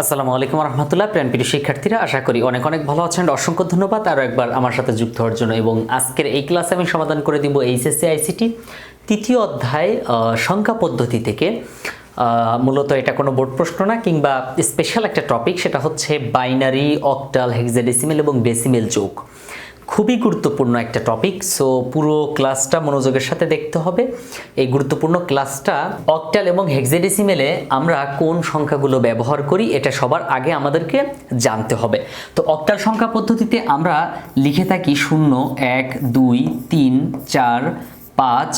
আসসালামু আলাইকুম রহমতুল্লাহ প্রাণপ্রিয় শিক্ষার্থীরা, আশা করি অনেক অনেক ভালো আছেন। অসংখ্য ধন্যবাদ আরও একবার আমার সাথে যুক্ত হওয়ার জন্য। এবং আজকের এই ক্লাসে আমি সমাধান করে দিব এইচএসসি, আইসিটি। তৃতীয় অধ্যায় সংখ্যা পদ্ধতি থেকে। মূলত এটা কোনো বোর্ড প্রশ্ন না, কিংবা স্পেশাল একটা টপিক সেটা হচ্ছে বাইনারি অকটাল হেক্সাডেসিমেল এবং ডেসিমেল যোগ। খুবই গুরুত্বপূর্ণ একটা টপিক সো পুরো ক্লাসটা মনোযোগের সাথে দেখতে হবে। এই গুরুত্বপূর্ণ ক্লাসটা অক্টাল এবং হেক্সাডেসিমেলে আমরা কোন সংখ্যাগুলো ব্যবহার করি, এটা সবার আগে আমাদেরকে জানতে হবে। তো অক্টাল সংখ্যা পদ্ধতিতে আমরা লিখে থাকি শূন্য, এক, দুই, তিন, চার, পাঁচ,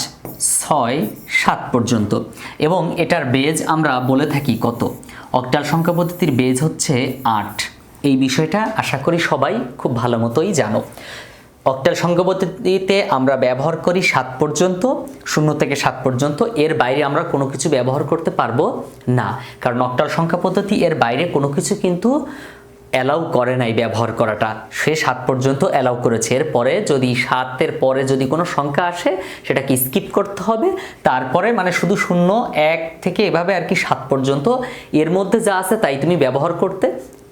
ছয়, সাত পর্যন্ত। এবং এটার বেজ আমরা বলে থাকি কত? অক্টাল সংখ্যা পদ্ধতির বেজ হচ্ছে আট। এই বিষয়টা আশা করি সবাই খুব ভালো মতোই জানো। অক্টাল সংখ্যা পদ্ধতিতে আমরা ব্যবহার করি সাত পর্যন্ত, শূন্য থেকে সাত পর্যন্ত, এর বাইরে আমরা কোনো কিছু ব্যবহার করতে পারব না। কারণ অক্টাল সংখ্যা পদ্ধতি এর বাইরে কোনো কিছু কিন্তু অ্যালাউ করে নাই ব্যবহার করাটা। সে সাত পর্যন্ত অ্যালাউ করেছে। এরপরে যদি সাতের পরে যদি কোনো সংখ্যা আসে, সেটাকে স্কিপ করতে হবে। তারপরে মানে শুধু শূন্য, এক থেকে এভাবে আর কি সাত পর্যন্ত, এর মধ্যে যা আছে তাই তুমি ব্যবহার করতে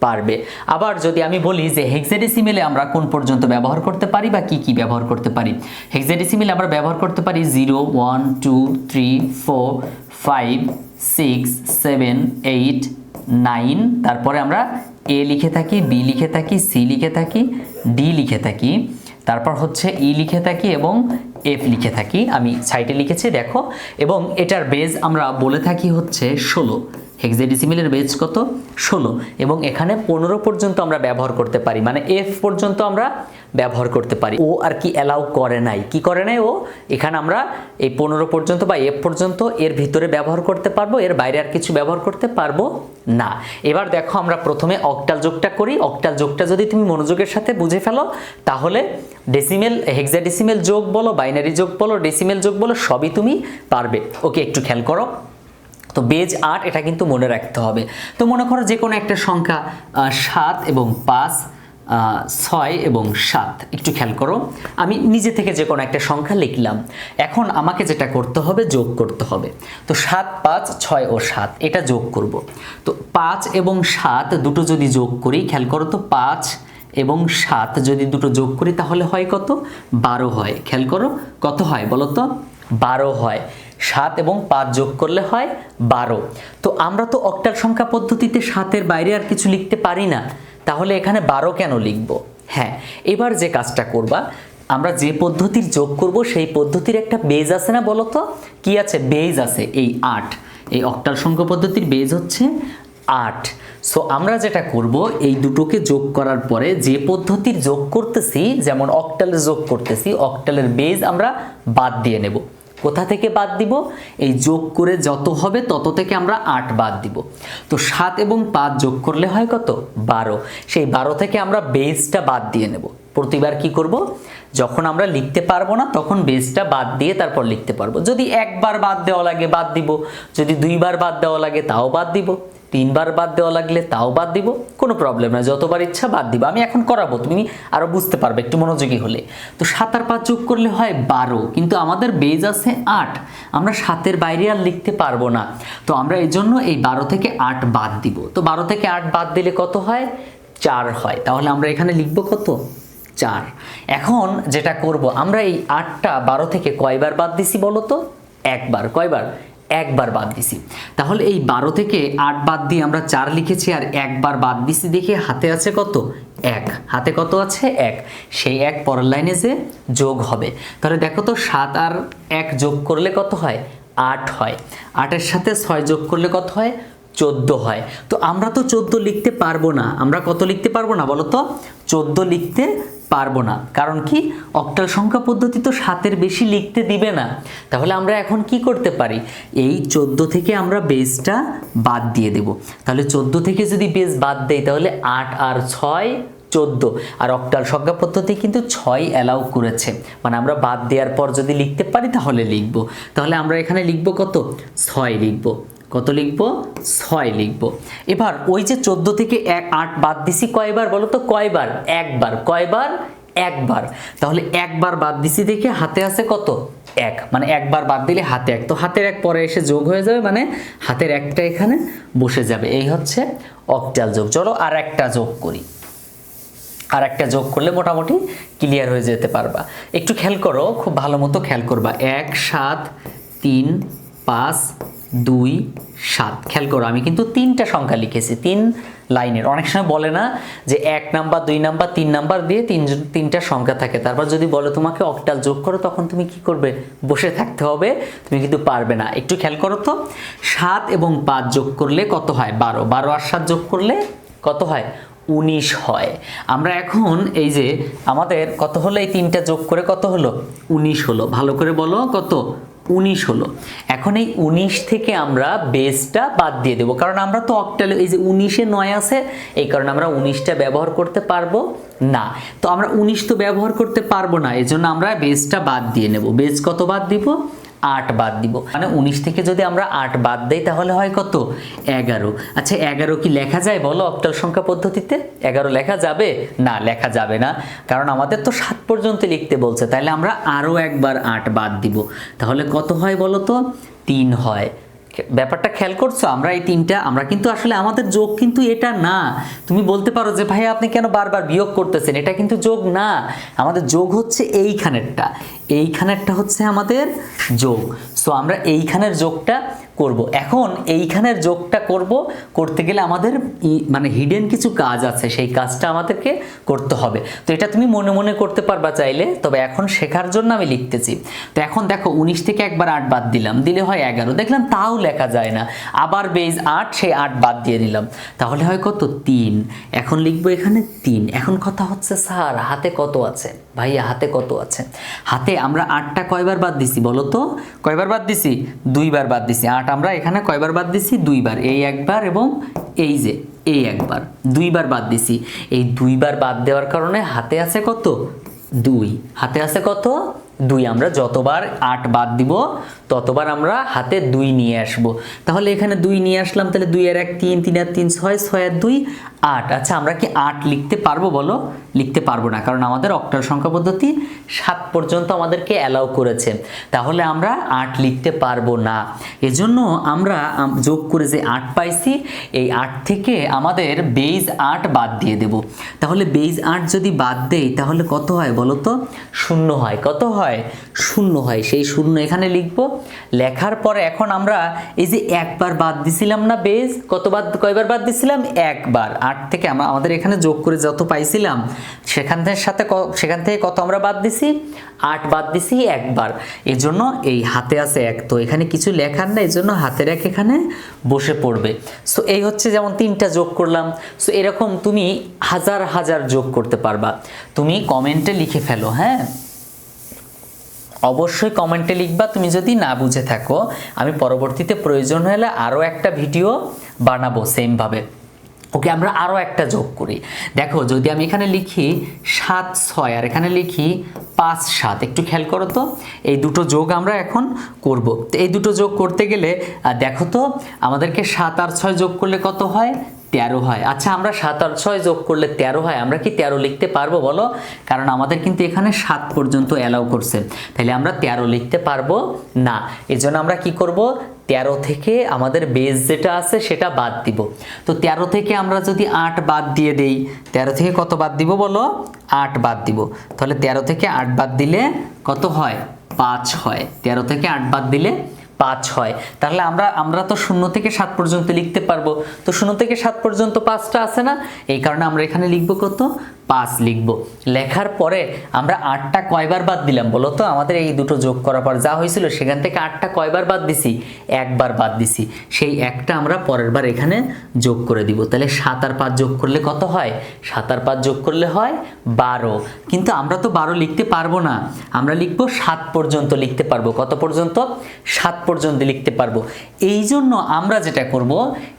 পারবে। আবার যদি আমি বলি যে হেক্সাডেসিমেলে আমরা কোন পর্যন্ত ব্যবহার করতে পারি বা কি কি ব্যবহার করতে পারি? হেক্সাডেসিমেলে আমরা ব্যবহার করতে পারি zero, one, two, three, four, five, six, seven, eight, nine. তারপরে আমরা এ লিখে থাকি, বি লিখে থাকি, সি লিখে থাকি, ডি লিখে থাকি। তারপর হচ্ছে ই লিখে থাকি এবং এফ লিখে থাকি। আমি সাইটে লিখেছি, দেখো। এবং এটার বেজ আমরা বলে থাকি হচ্ছে ষোলো। হেক্সাডেসিমেলের বেজ কত? ষোলো। এবং এখানে পনেরো পর্যন্ত আমরা ব্যবহার করতে পারি। মানে এফ পর্যন্ত আমরা ব্যবহার করতে পারি। ও আর কি অ্যালাউ করে নাই। কি করে নাই ও? এখানে আমরা এই পনেরো পর্যন্ত বা এফ পর্যন্ত এর ভিতরে ব্যবহার করতে পারব, এর বাইরে আর কিছু ব্যবহার করতে পারব না। এবার দেখো আমরা প্রথমে অক্টাল যোগটা করি। অক্টাল যোগটা যদি তুমি মনোযোগের সাথে বুঝে ফেলো, তাহলে ডেসিমেল হেক্সাডেসিমেল যোগ বলো বাইনারি যোগ বলো ডেসিমেল যোগ বলো, সবই তুমি পারবে। ওকে, একটু খেয়াল করো। তো বেজ আট, এটা কিন্তু মনে রাখতে হবে। তো মনে করো যে কোনো একটা সংখ্যা সাত এবং পাঁচ ছয় এবং সাত। একটু খেয়াল করো। আমি নিজে থেকে যে কোনো একটা সংখ্যা লিখলাম। এখন আমাকে যেটা করতে হবে, যোগ করতে হবে। তো সাত, পাঁচ, ছয় ও সাত, এটা যোগ করব। তো পাঁচ এবং সাত দুটো যদি যোগ করি, খেয়াল করো তো পাঁচ এবং সাত যদি দুটো যোগ করি, তাহলে হয় কত? বারো হয়। খেয়াল করো, কত হয় বলো তো? বারো হয়। সাত এবং পাঁচ যোগ করলে হয় বারো। তো আমরা তো অক্টাল সংখ্যা পদ্ধতিতে সাতের বাইরে আর কিছু লিখতে পারি না। তাহলে এখানে বারো কেন লিখব? হ্যাঁ এবার যে কাজটা করবা, আমরা যে পদ্ধতির যোগ করব সেই পদ্ধতির একটা বেজ আছে না বলো তো? কি আছে? বেজ আছে, এই আট। এই অক্টাল সংখ্যা পদ্ধতির বেজ হচ্ছে আট। সো আমরা যেটা করব, এই দুটোকে যোগ করার পরে যে পদ্ধতির যোগ করতেছি, যেমন অক্টালের যোগ করতেছি, অক্টালের বেজ আমরা বাদ দিয়ে নেব। কোথা থেকে বাদ দিব? এই যোগ করে যত হবে তত থেকে আমরা আট বাদ দিব। তো সাত এবং পাঁচ যোগ করলে হয় কত? বারো। সেই বারো থেকে আমরা বেসটা বাদ দিয়ে নেব। প্রতিবার কি করব? যখন আমরা লিখতে পারব না, তখন বেসটা বাদ দিয়ে তারপর লিখতে পারব। যদি একবার বাদ দেওয়া লাগে, বাদ দিব। যদি দুইবার বাদ দেওয়া লাগে, তাও বাদ দিব। তিনবার বাদ দেওয়া লাগলে তাও বাদ দিব, কোনো প্রবলেম না, যতবার ইচ্ছা বাদ দিব। আমি এখন করাবো, তুমি আরও বুঝতে পারবে একটু মনোযোগী হলে। তো সাত আর পাঁচ যোগ করলে হয় বারো, কিন্তু আমাদের বেজ আছে আট। আমরা সাতের বাইরে আর লিখতে পারব না। তো আমরা এই জন্য এই বারো থেকে আট বাদ দিব। তো বারো থেকে আট বাদ দিলে কত হয়? চার হয়। তাহলে আমরা এখানে লিখব কত? চার। এখন যেটা করব, আমরা এই আটটা বারো থেকে কয়বার বাদ দিছি বলো তো? একবার। কয়বার? একবার বাদ দিছি। তাহলে এই বারো থেকে আট বাদ দিয়ে আমরা চার লিখেছি আর একবার বাদ দিছি দেখে হাতে আছে কত? এক। হাতে কত আছে? এক। সেই এক পরের লাইনে যে যোগ হবে। তাহলে দেখো তো সাত আর এক যোগ করলে কত হয়? আট হয়। আটের সাথে ছয় যোগ করলে কত হয়? চোদ্দ হয়। তো আমরা তো চোদ্দ লিখতে পারব না। আমরা কত লিখতে পারব না বলো তো? চোদ্দ লিখতে পারব না। কারণ কি? অক্টাল সংখ্যা পদ্ধতি তো সাতের বেশি লিখতে দিবে না। তাহলে আমরা এখন কি করতে পারি? এই চোদ্দ থেকে আমরা বেসটা বাদ দিয়ে দেব। তাহলে চোদ্দ থেকে যদি বেস বাদ দেই, তাহলে আট আর ছয় চোদ্দ। আর অক্টাল সংখ্যা পদ্ধতি কিন্তু ছয় অ্যালাউ করেছে। মানে আমরা বাদ দেওয়ার পর যদি লিখতে পারি, তাহলে লিখব। তাহলে আমরা এখানে লিখব কত? ছয় লিখব। কত লিখব? ছয় লিখব। এবার ওই যে চোদ্দ থেকে এক, আট বাদ দিছি কয়বার বলো তো? কয়বার? একবার। কয়বার? একবার। তাহলে একবার বাদ দিছি দেখে হাতে আছে কত? এক। মানে একবার বাদ দিলে হাতে এক। তো হাতের এক পরে এসে যোগ হয়ে যাবে মানে হাতের একটা এখানে বসে যাবে। এই হচ্ছে অক্টাল যোগ। চলো আর একটা যোগ করি। আর একটা যোগ করলে মোটামুটি ক্লিয়ার হয়ে যেতে পারবা। একটু খেয়াল করো, খুব ভালো মতো খেয়াল করবা। এক, সাত, তিন, পাঁচ দুই, সাত। খেয়াল করো, আমি কিন্তু তিনটা সংখ্যা লিখেছি, তিন লাইনের। অনেক সময় বলে না যে এক নাম্বার, দুই নাম্বার, তিন নাম্বার দিয়ে তিন তিনটা সংখ্যা থাকে। তারপর যদি বলে তোমাকে অকটাল যোগ করো, তখন তুমি কি করবে? বসে থাকতে হবে, তুমি কিন্তু পারবে না। একটু খেয়াল করো তো, সাত এবং পাঁচ যোগ করলে কত হয়? বারো। বারো আর সাত যোগ করলে কত হয়? উনিশ হয়। আমরা এখন এই যে আমাদের কত হলো? এই তিনটা যোগ করে কত হলো? উনিশ হলো। ভালো করে বলো কত? উনিশ হলো। এখন এই উনিশ থেকে আমরা বেসটা বাদ দিয়ে দেবো। কারণ আমরা তো অক্টালে এই যে উনিশে নয় আছে, এই কারণে আমরা উনিশটা ব্যবহার করতে পারব না। তো আমরা উনিশ তো ব্যবহার করতে পারব না এই জন্য আমরা বেসটা বাদ দিয়ে নেব। বেস কত বাদ দিব? আট বাদ দিব। মানে উনিশ থেকে যদি আমরা আট বাদ দেই, তাহলে হয় কত? এগারো। আচ্ছা এগারো কি লেখা যায় বলো অক্টাল সংখ্যা পদ্ধতিতে? এগারো লেখা যাবে? না, লেখা যাবে না। কারণ আমাদের তো সাত পর্যন্ত লিখতে বলছে তাহলে আমরা আরও একবার আট বাদ দিব। তাহলে কত হয় বলো তো? তিন হয়। ব্যাপারটা খেয়াল করছ? আমরা এই তিনটা, আমরা কিন্তু আসলে আমাদের যোগ কিন্তু এটা না। তুমি বলতে পারো যে ভাই আপনি কেন বারবার বিয়োগ করতেছেন? এটা কিন্তু যোগ না। আমাদের যোগ হচ্ছে এইখানেরটা। এইখানেরটা হচ্ছে আমাদের যোগ। সো আমরা এইখানের যোগটা করব। এখন এইখানের যোগটা করব, করতে গেলে আমাদের মানে হিডেন কিছু কাজ আছে, সেই কাজটা আমাদেরকে করতে হবে। তো এটা তুমি মনে মনে করতে পারবা চাইলে, তবে এখন শেখার জন্য আমি লিখতেছি। তো এখন দেখো, উনিশ থেকে একবার আট বাদ দিলাম, দিলে হয় এগারো। দেখলাম তাও লেখা যায় না। আবার বেজ আট সেই আট বাদ দিয়ে দিলাম। তাহলে হয় কত? তিন। এখন লিখব এখানে তিন। এখন কথা হচ্ছে, স্যার, হাতে কত আছে? ভাইয়া, হাতে কত আছে? হাতে আমরা আটটা কয়বার বাদ দিছি বলো তো? কয়বার বাদ দিছি? দুইবার বাদ দিছি। আট আমরা এখানে কয়বার বাদ দিছি? দুইবার। এই একবার এবং এই যে, এই একবার। দুইবার বাদ দিছি। এই দুইবার বাদ দেওয়ার কারণে হাতে আছে কত? দুই। হাতে আছে কত? দুই। আমরা যতবার আট বাদ দিব ততবার আমরা হাতে দুই নিয়ে আসব। তাহলে এখানে দুই নিয়ে আসলাম, তাহলে দুই আর এক, তিন তিন আর তিন, ছয় ছয় আর দুই, আট। আচ্ছা আমরা কি আট লিখতে পারব বলো? লিখতে পারব না, কারণ আমাদের অক্টাল সংখ্যা পদ্ধতি সাত পর্যন্ত আমাদেরকে অ্যালাউ করেছে। তাহলে আমরা আট লিখতে পারব না। এজন্য আমরা যোগ করে যে আট পাইছি, এই আট থেকে আমাদের বেইজ আট বাদ দিয়ে দেব। তাহলে বেইজ আট যদি বাদ দেই, তাহলে কত হয় বলো তো? শূন্য হয়। কত হয়? শূন্য হয়, সেই শূন্য এখানে লিখব। লেখার পর এখন আমরা এই যে একবার বাদ দিছিলাম না বেজ, কত বাদ, কয়বার বাদ দিছিলাম? একবার। আট থেকে আমরা, আমাদের এখানে যোগ করে যত পাইছিলাম, সেখান থেকে সাথে সেখান থেকে কত আমরা বাদ দিছি? আট বাদ দিছি একবার। এই জন্য এই হাতে আছে এক। তো এখানে কিছু লেখার না এই জন্য হাতের এক এখানে বসে পড়বে। সো এই হচ্ছে যেমন তিনটা যোগ করলাম। সো এরকম তুমি হাজার হাজার যোগ করতে পারবা। তুমি কমেন্টে লিখে ফেলো হ্যাঁ? অবশ্যই কমেন্টে লিখবা, তুমি যদি না বুঝে থাকো, আমি পরবর্তীতে প্রয়োজন হলে আরও একটা ভিডিও বানাবো সেমভাবে। ওকে, আমরা আরও একটা যোগ করি। দেখো, যদি আমি এখানে লিখি সাত ছয়, আর এখানে লিখি পাঁচ সাত, একটু খেয়াল করো তো, এই দুটো যোগ আমরা এখন করব। তো এই দুটো যোগ করতে গেলে দেখো তো, আমাদেরকে সাত আর ছয় যোগ করলে কত হয়? তেরো হয়। আচ্ছা আমরা সাত আর ছয় যোগ করলে তেরো হয়, আমরা কি তেরো লিখতে পারব বলো? কারণ আমাদের কিন্তু এখানে সাত পর্যন্ত অ্যালাউ করছে। তাহলে আমরা তেরো লিখতে পারব না। এজন্য আমরা কি করব? তেরো থেকে আমাদের বেস যেটা আছে সেটা বাদ দিব। তো তেরো থেকে আমরা যদি আট বাদ দিয়ে দেই, তেরো থেকে কত বাদ দিব বলো? আট বাদ দিব। তাহলে তেরো থেকে আট বাদ দিলে কত হয়? পাঁচ হয়। তেরো থেকে আট বাদ দিলে পাঁচ হয়। তাহলে আমরা আমরা তো শূন্য থেকে সাত পর্যন্ত লিখতে পারব। তো শূন্য থেকে সাত পর্যন্ত পাঁচটা আছে না? এই কারণে আমরা এখানে লিখব কত? পাঁচ লিখব। লেখার পরে আমরা আটটা কয়বার বাদ দিলাম, বলো তো? আমাদের এই দুটো যোগ করার পর যা হয়েছিল, সেখান থেকে আটটা কয়বার বাদ দিছি? একবার বাদ দিছি। সেই একটা আমরা পরের বার এখানে যোগ করে দিব। তাহলে সাত আর পাঁচ যোগ করলে কত হয়? সাত আর পাঁচ যোগ করলে হয় বারো। কিন্তু আমরা তো বারো লিখতে পারব না। আমরা লিখব সাত পর্যন্ত লিখতে পারব। কত পর্যন্ত? সাত পর্যন্ত লিখতে পারব। এই জন্য আমরা যেটা করব,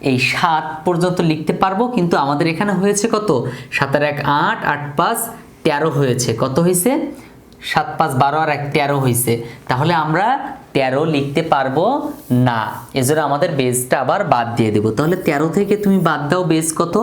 এই সাত পর্যন্ত লিখতে পারব, কিন্তু আমাদের এখানে হয়েছে কত? সাতের এক আট আট পাঁচ, তেরো হয়েছে। কত হয়েছে সাত পাঁচ বারো আর এক তেরো হয়েছে তাহলে আমরা তেরো লিখতে পারব না। এজন্য আমাদের বেসটা আবার বাদ দিয়ে দেবো। তাহলে তেরো থেকে তুমি বাদ দাও বেস কত?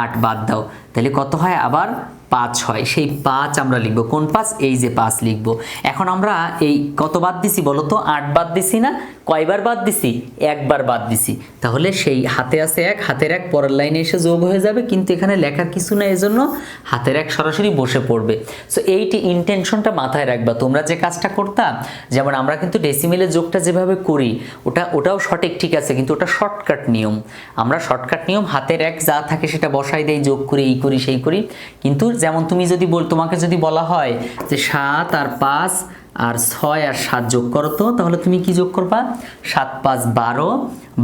আট বাদ দাও। তাহলে কত হয়? আবার পাঁচ হয়। সেই পাঁচ আমরা লিখব। কোন পাঁচ? এই যে পাঁচ লিখব। এখন আমরা এই কত বাদ দিছি বলো তো? আট বাদ দিছি না? কয়বার বাদ দিছি? একবার বাদ দিছি। তাহলে সেই হাতে আছে এক, হাতের এক পরের লাইনে এসে যোগ হয়ে যাবে। কিন্তু এখানে লেখার কিছু না এজন্য হাতের এক সরাসরি বসে পড়বে। সো এইটি ইন্টেনশনটা মাথায় রাখবা। তোমরা যে কাজটা করতা, যেমন আমরা কিন্তু ডেসিমেলের যোগটা যেভাবে করি, ওটা, ওটাও সঠিক, ঠিক আছে, কিন্তু ওটা শর্টকাট নিয়ম। আমরা শর্টকাট নিয়ম, হাতের এক যা থাকে সেটা বসাই দেই, যোগ করি, এই করি, সেই করি। কিন্তু যেমন তুমি যদি বল, তোমাকে যদি বলা হয় যে সাত আর পাঁচ আর ছয় আর সাত যোগ করো তো, তাহলে তুমি কি যোগ করবা? সাত পাঁচ বারো,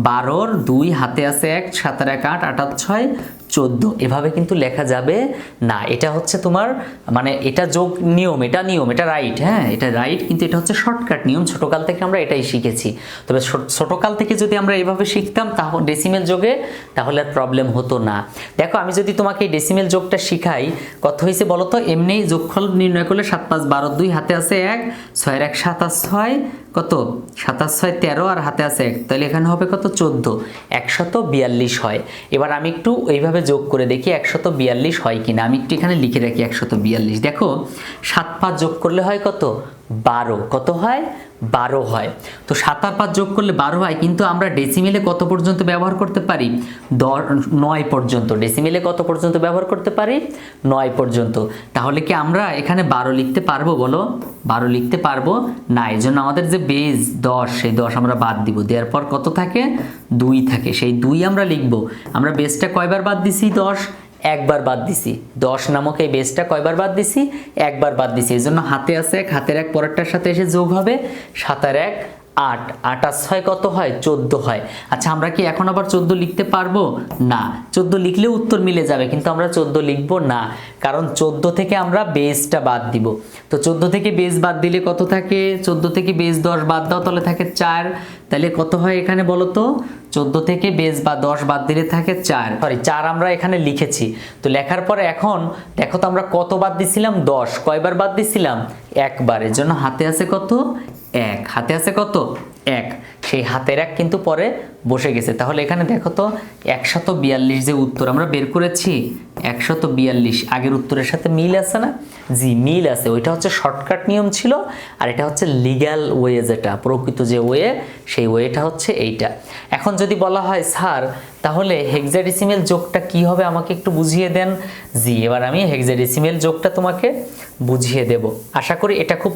বারোর দুই হাতে আছে এক সাত আর এক আট আট ছয় চোদ্দ, এভাবে কিন্তু লেখা যাবে না। এটা হচ্ছে তোমার মানে এটা যোগ নিয়ম, এটা নিয়ম, এটা রাইট হ্যাঁ এটা রাইট কিন্তু এটা হচ্ছে শর্টকাট নিয়ম। ছোটোকাল থেকে আমরা এটাই শিখেছি। তবে ছোট- ছোটোকাল থেকে যদি আমরা এভাবে শিখতাম তাহলে ডেসিমেল যোগে, তাহলে আর প্রবলেম হতো না। দেখো, আমি যদি তোমাকে এই ডেসিমেল যোগটা শিখাই, কত হয়েছে বলো তো? এমনি যোগফল নির্ণয় করলে সাত পাঁচ বারো দুই, হাতে আছে এক, ছয়ের এক সাত সাতাশ ছয় কত? সাতাশ ছয় তেরো আর হাতে আছে এক। তাহলে এখানে হবে কত? চোদ্দ। একশত বিয়াল্লিশ হয়। এবার আমি একটু এইভাবে যোগ করে দেখি একশত বিয়াল্লিশ হয় কিনা। আমি একটু এখানে লিখে রাখি একশত বিয়াল্লিশ। দেখো, সাত পাঁচ যোগ করলে হয় কত? বারো। কত হয়? বারো হয়। তো সাত আর পাঁচ যোগ করলে বারো হয়, কিন্তু আমরা ডেসিমেলে কত পর্যন্ত ব্যবহার করতে পারি? দশ, নয় পর্যন্ত। ডেসিমেলে কত পর্যন্ত ব্যবহার করতে পারি? নয় পর্যন্ত। তাহলে কি আমরা এখানে বারো লিখতে পারব বলো? বারো লিখতে পারব না এই জন্য আমাদের যে বেজ দশ, সেই দশ আমরা বাদ দিব। দেওয়ার পর কত থাকে? দুই থাকে। সেই দুই আমরা লিখব। আমরা বেসটা কয়বার বাদ দিছি? দশ। একবার বাদ দিছি। দশ নামক এই বেসটা কয়বার বাদ দিছি? একবার বাদ দিছি। এই জন্য হাতে আছে এক, হাতের এক পরেরটার সাথে এসে যোগ হবে। সাতার এক আট আট আর ছয় কত হয়? চোদ্দ হয়। আচ্ছা আমরা কি এখন আবার চোদ্দ লিখতে পারব? না। চোদ্দ লিখলেও উত্তর মিলে যাবে, কিন্তু আমরা চোদ্দ লিখব না, কারণ চোদ্দ থেকে আমরা বেসটা বাদ দিব। তো চোদ্দ থেকে বেস বাদ দিলে কত থাকে? চোদ্দ থেকে বেস দশ বাদ দাও, তাহলে থাকে চার। তাহলে কত হয় এখানে বলো তো? চোদ্দ থেকে বেস বা দশ বাদ দিলে থাকে চার। সরি চার আমরা এখানে লিখেছি। তো লেখার পরে এখন, দেখো তো আমরা কত বাদ দিছিলাম? দশ। কয়বার বাদ দিছিলাম? একবার। এর জন্য হাতে আছে কত? এক। হাতে আছে কত? এক। সেই হাতের এক কিন্তু পরে বসে গেছে। তাহলে এখানে দেখো তো, একশত বিয়াল্লিশ যে উত্তর আমরা বের করেছি একশত বিয়াল্লিশ। আগের উত্তরের সাথে মিল আছে না? জি, মিল আছে। ওইটা হচ্ছে শর্টকাট নিয়ম ছিল আর এটা হচ্ছে লিগ্যাল ওয়ে যেটা, প্রকৃত যে ওয়ে, সেই ওয়েটা হচ্ছে এইটা। এখন যদি বলা হয়, স্যার, তাহলে হেক্সাডেসিমেল যোগটা কি হবে আমাকে একটু বুঝিয়ে দেন? জি, এবার আমি হেক্সাডেসিমেল যোগটা তোমাকে বুঝিয়ে দেব। আশা করি এটা খুব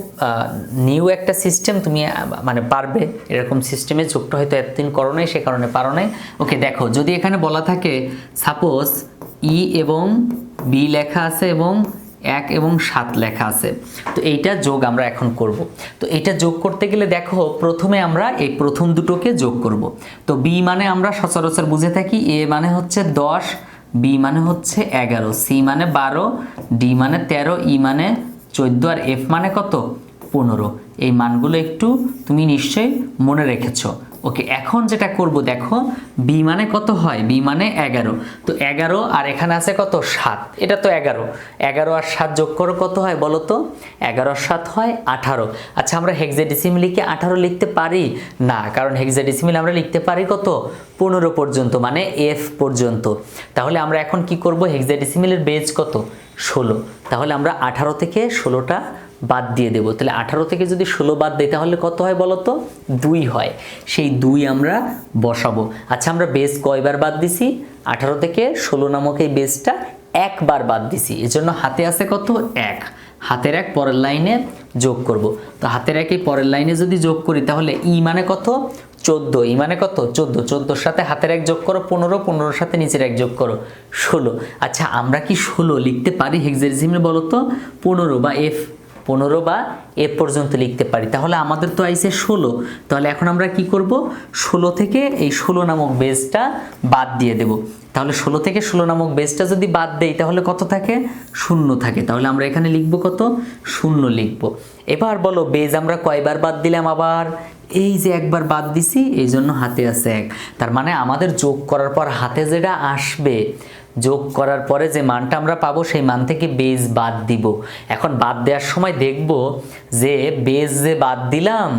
নিউ একটা সিস্টেম তুমি মানে পারবে। এরকম সিস্টেমে যোগটা হয়তো এতদিন করো নাই, সে কারণে পারো নাই। ওকে, দেখো, যদি এখানে বলা থাকে, সাপোজ ই এবং বি লেখা আছে এবং এক এবং সাত লেখা আছে। তো এইটা যোগ আমরা এখন করব। তো এটা যোগ করতে গেলে দেখো, প্রথমে আমরা এই প্রথম দুটোকে যোগ করব। তো বি মানে আমরা সচরাচর বুঝে থাকি, এ মানে হচ্ছে দশ, বি মানে হচ্ছে এগারো, সি মানে বারো, ডি মানে তেরো, ই মানে চোদ্দ, আর এফ মানে কত? পনেরো। এই মানগুলো একটু তুমি নিশ্চয়ই মনে রেখেছো। ওকে, এখন যেটা করব দেখো বি মানে কত হয়? বি মানে এগারো। তো এগারো আর এখানে আছে কত? সাত। এটা তো এগারো। এগারো আর সাত যোগ করো, কত হয় বলো তো? এগারো আর সাত হয় আঠারো। আচ্ছা আমরা হেক্সাডেসিমিলি কি আঠারো লিখতে পারি? না, কারণ হেক্সাডেসিমিল আমরা লিখতে পারি কত? পনেরো পর্যন্ত মানে এফ পর্যন্ত। তাহলে আমরা এখন কি করব? হেক্সাডেসিমিলের বেজ কত? ষোলো। তাহলে আমরা আঠারো থেকে ষোলোটা বাদ দিয়ে দেবো। তাহলে আঠারো থেকে যদি ষোলো বাদ দিই, তাহলে কত হয় বলো তো? দুই হয়। সেই দুই আমরা বসাবো। আচ্ছা আমরা বেস কয়বার বাদ দিছি? আঠারো থেকে ষোলো নামক এই বেসটা একবার বাদ দিছি। এজন্য হাতে আছে কত? এক। হাতের এক পরের লাইনে যোগ করব। তো হাতের এক এই পরের লাইনে যদি যোগ করি, তাহলে ই মানে কত? চোদ্দ। ই মানে কত? চোদ্দ। চোদ্দোর সাথে হাতের এক যোগ করো, পনেরো। পনেরোর সাথে নিচের এক যোগ করো, ষোলো। আচ্ছা আমরা কি ষোলো লিখতে পারি হেক্সাডেসিমালে বলো তো? পনেরো বা এফ পনেরো বা এ পর্যন্ত লিখতে পারি। তাহলে আমাদের তো আইসে ষোলো। তাহলে এখন আমরা কি করব? ষোলো থেকে এই ষোলো নামক বেসটা বাদ দিয়ে দেব। তাহলে ষোলো থেকে ষোলো নামক বেসটা যদি বাদ দেই, তাহলে কত থাকে? শূন্য থাকে। তাহলে আমরা এখানে লিখব কত? শূন্য লিখব। এবার বলো, বেজ আমরা কয়বার বাদ দিলাম আবার? এই যে একবার বাদ দিছি, এই জন্য হাতে আছে এক। তার মানে আমাদের যোগ করার পর হাতে যেটা আসবে যোগ করার পরে যে মানটা আমরা পাবো, সেই মান থেকে বেজ বাদ দিব। এখন বাদ দেওয়ার সময় দেখব যে বেজ যে বাদ দিলাম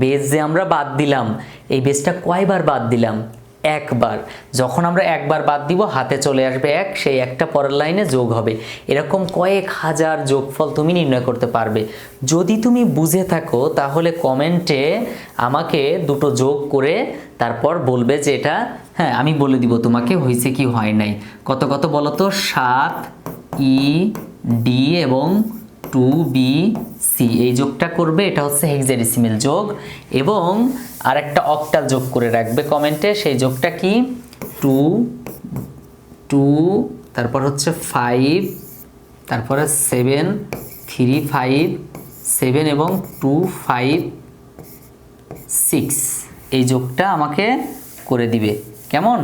বেজ যে আমরা বাদ দিলাম, এই বেজটা কয়বার বাদ দিলাম? একবার। যখন আমরা একবার বাদ দিব, হাতে চলে আসবে এক, সেই একটা পরের লাইনে যোগ হবে। এরকম কয়েক হাজার যোগফল তুমি নির্ণয় করতে পারবে। যদি তুমি বুঝে থাকো, তাহলে কমেন্টে আমাকে দুটো যোগ করে তারপর বলবে যে এটা হ্যাঁ আমি বলে দিব তোমাকে, হয়েছে কি, হয় নাই। কত কত বলো তো সাত ই ডি এবং টু বি সি, এই যোগটা করবে, এটা হচ্ছে হেক্সাডেসিমেল যোগ এবং আরেকটা অক্টাল যোগ করে রাখবে কমেন্টে সেই যোগটা কি? টু টু তারপর হচ্ছে ফাইভ তারপরে সেভেন থ্রি ফাইভ সেভেন এবং টু ফাইভ সিক্স এই যোগটা আমাকে করে দিবে। কেমন?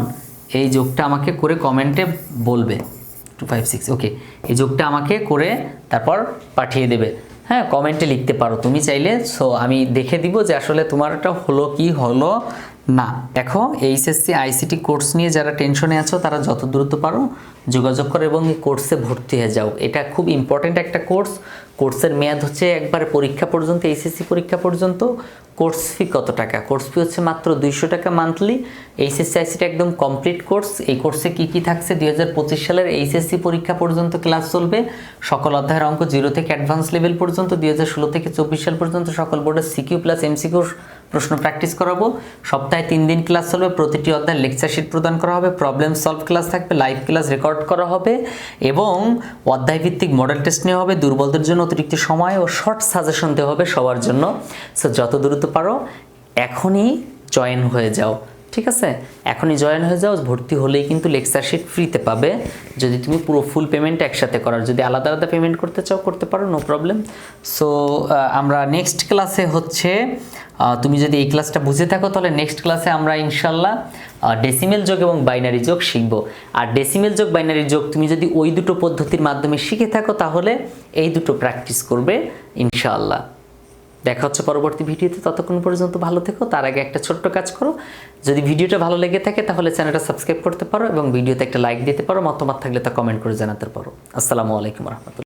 এই যোগটা আমাকে করে কমেন্টে বলবে। টু ফাইভ সিক্স ওকে এই যোগটা আমাকে করে তারপর পাঠিয়ে দেবে। হ্যাঁ কমেন্টে লিখতে পারো। তুমি চাইলে সো আমি দেখে দিব যে আসলে তোমারটা হলো কি, হলো না। দেখো, এইচএসসি আইসিটি কোর্স নিয়ে যারা টেনশনে আছো, তারা যত দ্রুত পারো যোগাযোগ করো এবং এই কোর্সে ভর্তি হয়ে যাও। এটা খুব ইম্পর্ট্যান্ট একটা কোর্স কোর্সের মেয়াদ হচ্ছে একবার পরীক্ষা পর্যন্ত, এইচএসসি পরীক্ষা পর্যন্ত। কোর্স ফি কত টাকা? কোর্স ফি হচ্ছে মাত্র দুইশো টাকা মান্থলি এইচএসসি আইসিটি একদম কমপ্লিট কোর্স। এই কোর্সে কি কি থাকছে? দুই হাজার পঁচিশ সালের এইচএসসি পরীক্ষা পর্যন্ত ক্লাস চলবে। সকল অধ্যায়ের অঙ্ক জিরো থেকে অ্যাডভান্স লেভেল পর্যন্ত, দুই হাজার ষোলো থেকে চব্বিশ সাল পর্যন্ত সকল বোর্ডের সিকিউ প্লাস এমসিকিউ প্রশ্ন প্র্যাকটিস করাবো। সপ্তাহে তিন দিন ক্লাস চলবে। প্রতিটি অধ্যায় লেকচার শিট প্রদান করা হবে। প্রবলেম সলভ ক্লাস থাকবে। লাইভ ক্লাস রেকর্ড করা হবে। এবং অধ্যায় ভিত্তিক মডেল টেস্ট নেওয়া হবে। দুর্বলদের জন্য অতিরিক্ত সময় ও শর্ট সাজেশন দেওয়া হবে সবার জন্য। সো যত দ্রুত পারো, এখনই জয়েন হয়ে যাও, ঠিক আছে? এখনই জয়েন হয়ে যাও, ভর্তি হলেই কিন্তু লেকচার শিট ফ্রিতে পাবে। যদি তুমি পুরো ফুল পেমেন্ট একসাথে করার, যদি আলাদা আলাদা পেমেন্ট করতে চাও, করতে পারো নো প্রবলেম সো আমরা নেক্সট ক্লাসে হচ্ছে তুমি যদি এই ক্লাসটা বুঝে থাকো, তাহলে নেক্সট ক্লাসে আমরা ইনশাল্লাহ ডেসিমেল যোগ এবং বাইনারি যোগ শিখব। আর ডেসিমেল যোগ বাইনারি যোগ তুমি যদি ওই দুটো পদ্ধতির মাধ্যমে শিখে থাকো, তাহলে এই দুটো প্র্যাকটিস করবে ইনশাআল্লাহ দেখা হচ্ছে পরবর্তী ভিডিওতে। ততক্ষণ পর্যন্ত ভালো থেকো, তার আগে একটা ছোট্ট কাজ করো। যদি ভিডিওটা ভালো লেগে থাকে তাহলে চ্যানেলটা সাবস্ক্রাইব করতে পারো এবং ভিডিওতে একটা লাইক দিতে পারো, মতামত থাকলে তা কমেন্ট করে জানাতে পারো। আসসালামু আলাইকুম রহমতুল্লাহ।